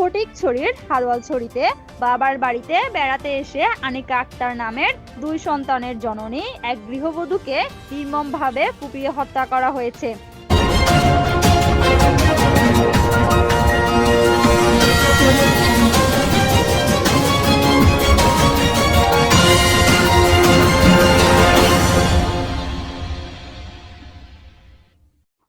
ফটিকছড়ির হারওয়ালছড়িতে বাবার বাড়িতে বেড়াতে এসে আনিকা আক্তার নামের দুই সন্তানের জননী এক গৃহবধূকে নির্মমভাবে কুপিয়ে হত্যা করা হয়েছে।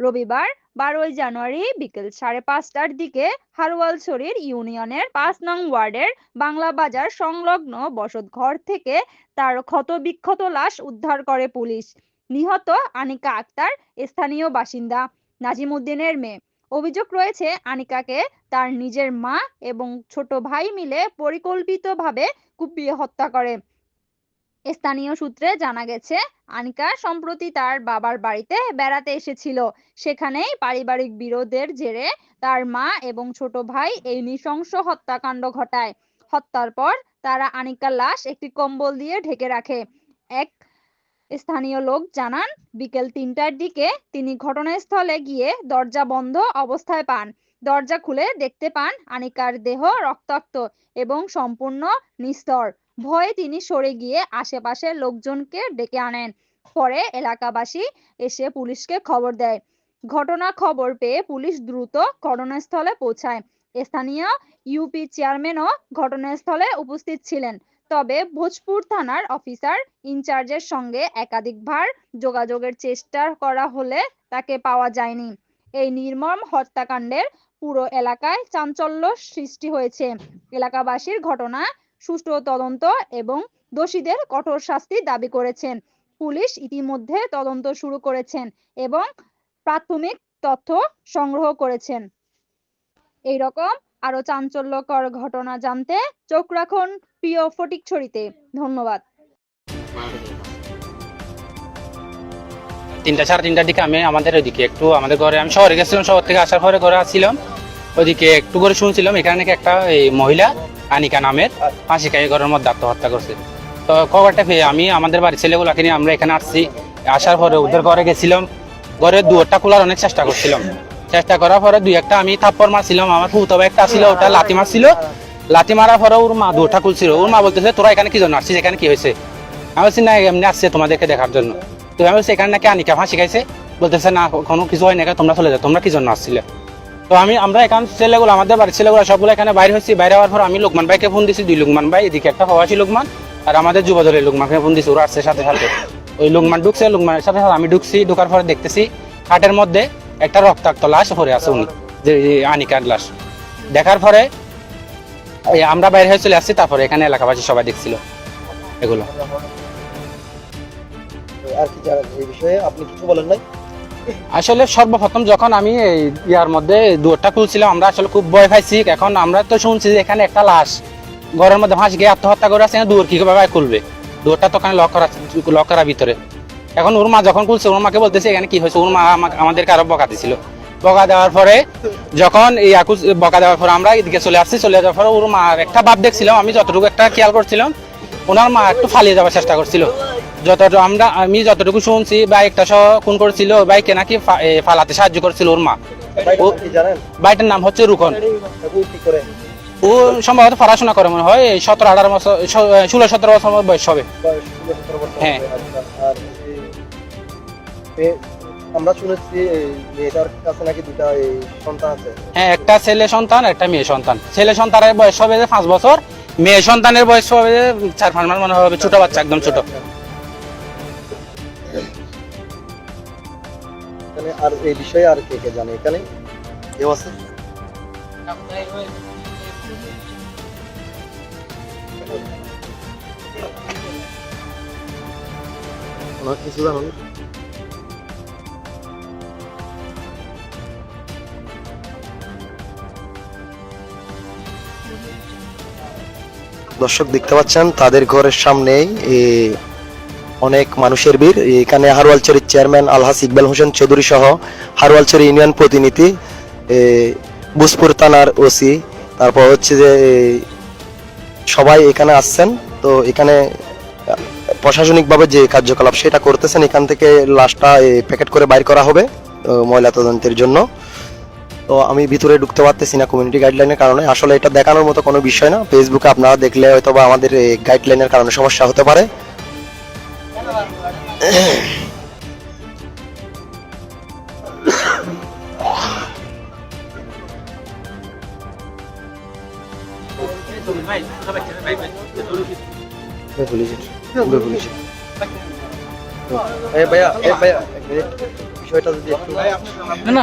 রবিবার বারোই জানুয়ারি বিকেল সাড়ে পাঁচটার দিকে হারওয়ালছড়ির ইউনিয়নের পাঁচ নং ওয়ার্ডের বাংলা বাজার সংলগ্ন বসত ঘর থেকে তার ক্ষতবিক্ষত লাশ উদ্ধার করে পুলিশ। নিহত আনিকা আক্তার, স্থানীয় বাসিন্দা নাজিমুদ্দিনের মেয়ে। অভিযোগ রয়েছে, আনিকাকে তার নিজের মা এবং ছোট ভাই মিলে পরিকল্পিতভাবে কুপিয়ে হত্যা করে। স্থানীয় সূত্রে জানা গেছে আনিকা সম্প্রতি তার বাবার বাড়িতে বেড়াতে এসেছিল। সেখানেই পারিবারিক বিরোধের জেরে তার মা এবং ছোট ভাই এই নৃশংস হত্যাকাণ্ড ঘটায়। হত্যার পর তারা আনিকার লাশ একটি কম্বল দিয়ে ঢেকে রাখে। এক স্থানীয় লোক জানান, বিকেল তিনটার দিকে তিনি ঘটনাস্থলে গিয়ে দরজা বন্ধ অবস্থায় পান। দরজা খুলে দেখতে পান আনিকার দেহ রক্তাক্ত এবং সম্পূর্ণ নিস্তর। ভয়ে তিনি সরে গিয়ে আশেপাশের লোকজনকে ডেকে আনেন। পরে এলাকাবাসী এসে পুলিশকে খবর দেয়। ঘটনা খবর পেয়ে পুলিশ দ্রুত ঘটনাস্থলে পৌঁছায়। স্থানীয় ইউপি চেয়ারম্যানও ঘটনাস্থলে উপস্থিত ছিলেন। তবে ভোজপুর থানার অফিসার ইনচার্জের সঙ্গে একাধিকবার যোগাযোগের চেষ্টা করা হলে তাকে পাওয়া যায়নি। এই নির্মম হত্যাকাণ্ডের পুরো এলাকায় চাঞ্চল্য সৃষ্টি হয়েছে। এলাকাবাসীর ঘটনা সুষ্ঠু তদন্ত এবং দোষীদের কঠোর শাস্তি দাবি করেছেন। পুলিশ ইতিমধ্যে তদন্ত শুরু করেছেন এবং প্রাথমিক তথ্য সংগ্রহ করেছেন। এই রকম আরও চাঞ্চল্যকর ঘটনা জানতে চোখ রাখুন প্রিয় ফটিকছড়িতে। ধন্যবাদ। তিনটা, সাড়ে তিনটার দিকে আমি আমাদের ওইদিকে একটু আমাদের ঘরে, আমি শহরে গেছিলাম, শহর থেকে আসার পরে ঘরে আসছিলাম। ওইদিকে একটু করে শুনছিলাম, এখানে নাকি একটা এই মহিলা আনিকা নামের ফাঁসি খাই ঘরের মধ্যে আত্মহত্যা করছে। তো খবরটা পেয়ে আমি আমাদের বাড়ির ছেলেগুলাকে নিয়ে আমরা এখানে আসছি। আসার পরে ওদের ঘরে গেছিলাম, ঘরের দুয়ারটা খোলার অনেক চেষ্টা করছিলাম। চেষ্টা করার পরে দুই একটা আমি থাপ্পড় মারছিলাম, আমার ফুতো একটা ছিল, ওটা লাথি মারছিল। লাথি মারার পরে ওর মা দুটা খুলছিল, ওর মা বলতেছে, তোরা এখানে কি জন্য আসছিস? এখানে কি হয়েছে? আমি বলছি, না, এমনি আসছে তোমাদেরকে দেখার জন্য। তো আমি বলছি, এখানে নাকি আনিকা ফাঁসি খাইছে? বলতেছে, না, কোনো কিছু হয় না তোমরা চলে যাও, তোমরা কি জন্য আসছিলে? তো আমি, আমরা এখান ছেলেগুলো, আমাদের বাড়ির ছেলেগুলো সবগুলো এখানে বাইরে হয়েছি। বাইরে হওয়ার পর আমি লোকমান ভাইকে ফোন দিছি, দুই লোকমান ভাই, এদিকে একটা প্রবাসী লোকমান, আর আমাদের যুবদলের লোকমানকে ফোন দিছি, ওরা আসছে সাথে সাথে। ওই লোকমান ঢুকছে, লোকমানের সাথে সাথে আমি ঢুকছি, ঢুকার পরে দেখতেছি খাটের মধ্যে একটা রক্তাক্ত লাশ পরে আছে উনি, যে আনিকার লাশ। দেখার পরে আমরা বাইরে হয়ে চলে আসছি, তারপরে এখানে এলাকাবাসী সবাই দেখছিল এগুলো। আর কি বিষয়ে? আপনি কিছু বলেন নাই? আসলে সর্বপ্রথম যখন আমি ইয়ার মধ্যে দুয়ারটা খুলছিলাম, আমরা আসলে খুব ভয় পাইছি। এখন আমরা তো শুনছি যে এখানে একটা লাশ, ঘরের মধ্যে ফাঁস গিয়ে আত্মহত্যা করে আছে দুয়ার কি ভাবে খুলবে? দুয়ারটা তো ওখানে লক করা লক ভিতরে। এখন ওর মা যখন খুলছে ওর মাকে বলতেছে, এখানে কি হয়েছে? ওর মা আমাদেরকে আরও বকা দিছিল। বকা দেওয়ার পরে যখন এই আকুশ বকা দেওয়ার পরে আমরা এদিকে চলে আসছি, চলে যাওয়ার পরে ওর মার একটা ভাব দেখছিলাম, আমি যতটুকু একটা খেয়াল করছিলাম ওনার মা একটু ফালিয়ে যাওয়ার চেষ্টা করছিল। যতটুকু আমরা আমি যতটুকু শুনছি বাইকটা সহ খুন করেছিল বাইকে নাকি ফালাতে সাহায্য করছিল ওর মা। বাইকটা ও- কি জানেন? বাইটার নাম হচ্ছে রুকন ও সম্ভবত পড়াশোনা করে মনে হয় সতেরো আঠারো বছর ষোলো সতেরো বছর বয়স হবে। হ্যাঁ। আচ্ছা। আর এই মেয়ে- আমরা শুনেছি মেয়েটার কাছে নাকি দুটা সন্তান আছে। হ্যাঁ একটা ছেলে সন্তান একটা মেয়ে সন্তান। ছেলে সন্তানের বয়স হবে পাঁচ বছর মেয়ে সন্তানের বয়স হবে চার পাঁচ মাস মনে হবে ছোট বাচ্চা একদম ছোট। এখানে আর এই বিষয়ে আর কে কে জানে? এখানে কেউ আছে? কিছু জানেন। দর্শক দেখতে পাচ্ছেন, তাদের ঘরের সামনেই অনেক মানুষের ভিড়। এখানে হারওয়ালচরের চেয়ারম্যান আলহাস ইকবাল হোসেন চৌধুরী সহ হারওয়ালচর ইউনিয়ন প্রতিনিধি বুসপুর থানার ওসি। তারপর হচ্ছে যে সবাই এখানে আসছেন। তো এখানে প্রশাসনিকভাবে যে কার্যকলাপ সেটা করতেছেন, এখান থেকে লাশটা প্যাকেট করে বাইর করা হবে ময়লা তদন্তের জন্য। তো আমি ভিতরে ঢুকতে পারতেছি না কমিউনিটি গাইডলাইনের কারণে। আসলে এটা দেখানোর মতো কোনো বিষয় না। ফেসবুকে আপনারা দেখলে হয়তো বা আমাদের গাইডলাইনের কারণে সমস্যা হতে পারে। ভাইয়া এই ভাইয়া এক মিনিট বিষয়টা যদি একটু না